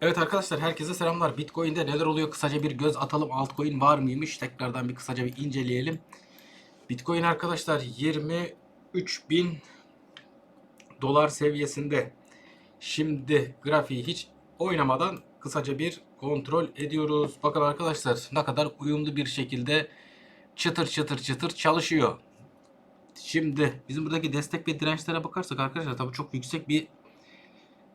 Evet arkadaşlar herkese selamlar. Bitcoin'de neler oluyor? Kısaca bir göz atalım. Altcoin var mıymış? Tekrardan bir kısaca bir inceleyelim. Bitcoin arkadaşlar 23 bin dolar seviyesinde. Şimdi grafiği hiç oynamadan kısaca bir kontrol ediyoruz. Bakın arkadaşlar ne kadar uyumlu bir şekilde çıtır çıtır çıtır çalışıyor. Şimdi bizim buradaki destek ve dirençlere bakarsak arkadaşlar tabii çok yüksek bir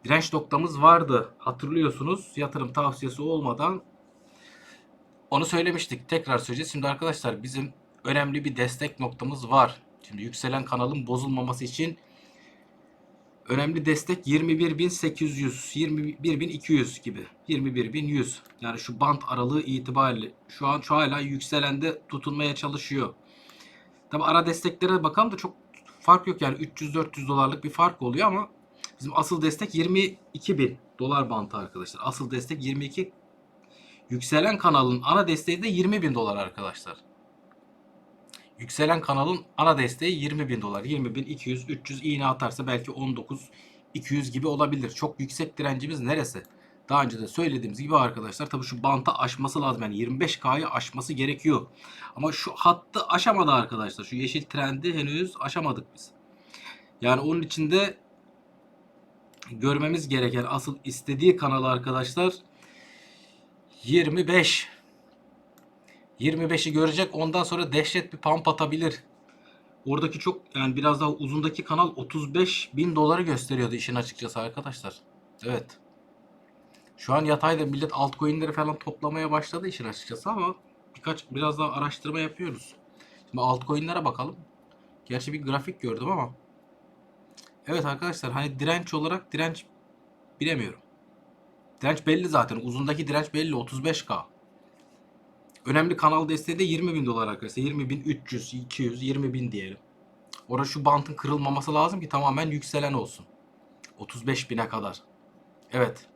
direnç noktamız vardı. Hatırlıyorsunuz yatırım tavsiyesi olmadan onu söylemiştik. Tekrar söyleyeceğiz. Şimdi arkadaşlar bizim önemli bir destek noktamız var. Şimdi yükselen kanalın bozulmaması için önemli destek 21.800, 21.200 gibi. 21.100. Yani şu band aralığı itibariyle şu an şu hala yükselende tutunmaya çalışıyor. Tabi ara desteklere bakalım da çok fark yok yani 300-400 dolarlık bir fark oluyor ama bizim asıl destek 22 bin dolar bantı arkadaşlar. Asıl destek 22 yükselen kanalın ana desteği de 20 bin dolar arkadaşlar. Yükselen kanalın ana desteği 20 bin dolar. 20 bin 200 300 iğne atarsa belki 19 200 gibi olabilir. Çok yüksek direncimiz neresi? Daha önce de söylediğimiz gibi arkadaşlar tabii şu banta aşması lazım. Yani 25K'yı aşması gerekiyor. Ama şu hattı aşamadı arkadaşlar. Şu yeşil trendi henüz aşamadık biz. Yani onun içinde görmemiz gereken asıl istediği kanal arkadaşlar 25. 25'i görecek. Ondan sonra dehşet bir pump atabilir. Oradaki çok yani biraz daha uzundaki kanal 35 bin doları gösteriyordu işin açıkçası arkadaşlar. Evet. Şu an yatayda millet altcoin'leri falan toplamaya başladı işin açıkçası ama birkaç biraz daha araştırma yapıyoruz. Şimdi altcoin'lere bakalım. Gerçi bir grafik gördüm ama. Evet arkadaşlar hani direnç olarak direnç bilemiyorum. Direnç belli zaten. Uzundaki direnç belli 35K. Önemli kanal desteği de 20 bin dolar arkadaşlar. 20 bin 300, 200, 20 bin diyelim. Orada şu bantın kırılmaması lazım ki tamamen yükselen olsun. 35 bine kadar. Evet.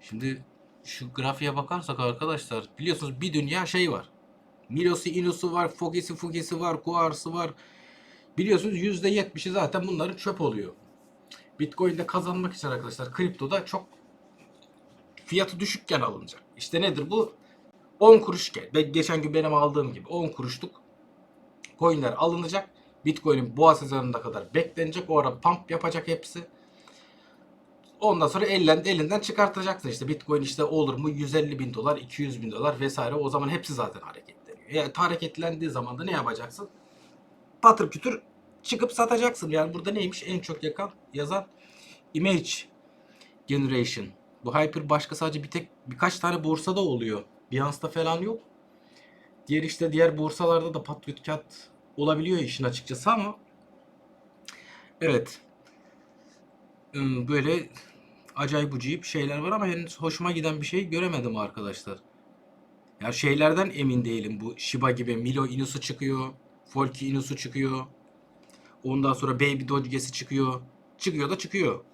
Şimdi şu grafiğe bakarsak arkadaşlar biliyorsunuz bir dünya şey var. Milosu, Inusu var, Fogisi, Fugisi var, Kuars'ı var. Biliyorsunuz %70'i zaten bunların çöp oluyor. Bitcoin'de kazanmak için arkadaşlar kriptoda çok fiyatı düşükken alınacak. İşte nedir bu? 10 kuruş geçen gün benim aldığım gibi 10 kuruşluk coinler alınacak. Bitcoin'in boğa sezonuna kadar beklenecek. O ara pump yapacak hepsi. Ondan sonra elinden, elinden çıkartacaksın işte Bitcoin işte olur mu 150 bin dolar 200 bin dolar vesaire o zaman hepsi zaten hareketleniyor. Yani hareketlendiği zaman da ne yapacaksın? Patır kütür çıkıp satacaksın. Yani burada neymiş en çok yakan yazan image generation. Bu hyper başka sadece bir tek birkaç tane borsada oluyor. Binance'da falan yok. Diğer işte diğer borsalarda da patriot olabiliyor işin açıkçası ama evet Iı, böyle acayip ucayip şeyler var ama henüz hoşuma giden bir şey göremedim arkadaşlar. Ya şeylerden emin değilim. Bu Shiba gibi Milo Inusu çıkıyor. Folky Inusu çıkıyor. Ondan sonra Baby Doge'si çıkıyor. Çıkıyor da çıkıyor.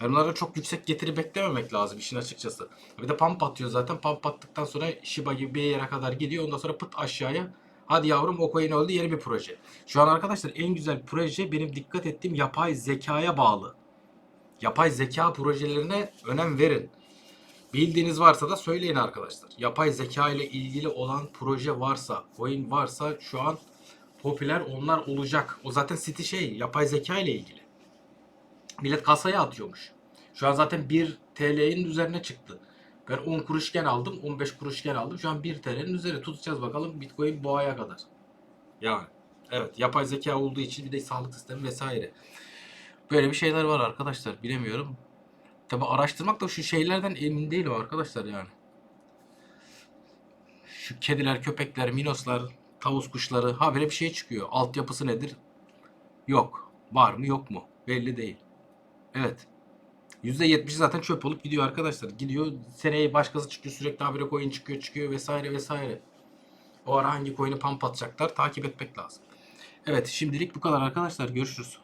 Yani bunlara çok yüksek getiri beklememek lazım işin açıkçası. Bir de pump atıyor zaten. Pump attıktan sonra Shiba gibi bir yere kadar gidiyor. Ondan sonra pıt aşağıya. Hadi yavrum o coin öldü yeni bir proje. Şu an arkadaşlar en güzel proje benim dikkat ettiğim yapay zekaya bağlı. Yapay zeka projelerine önem verin. Bildiğiniz varsa da söyleyin arkadaşlar. Yapay zeka ile ilgili olan proje varsa, coin varsa şu an popüler onlar olacak. O zaten City şey, yapay zeka ile ilgili. Millet kasaya atıyormuş. Şu an zaten 1 TL'nin üzerine çıktı. Ben 10 kuruşken aldım, 15 kuruşken aldım. Şu an 1 TL'nin üzeri tutacağız bakalım Bitcoin boğaya kadar. Yani evet yapay zeka olduğu için bir de sağlık sistemi vesaire. Böyle bir şeyler var arkadaşlar. Bilemiyorum. Tabi araştırmak da şu şeylerden emin değilim arkadaşlar yani. Şu kediler, köpekler, minoslar, tavus kuşları habire bir şey çıkıyor. Altyapısı nedir? Yok. Var mı yok mu? Belli değil. Evet. %70'i zaten çöp olup gidiyor arkadaşlar. Gidiyor seneye başkası çıkıyor sürekli habire coin çıkıyor çıkıyor vesaire vesaire. O ara hangi coin'i pump atacaklar takip etmek lazım. Evet şimdilik bu kadar arkadaşlar. Görüşürüz.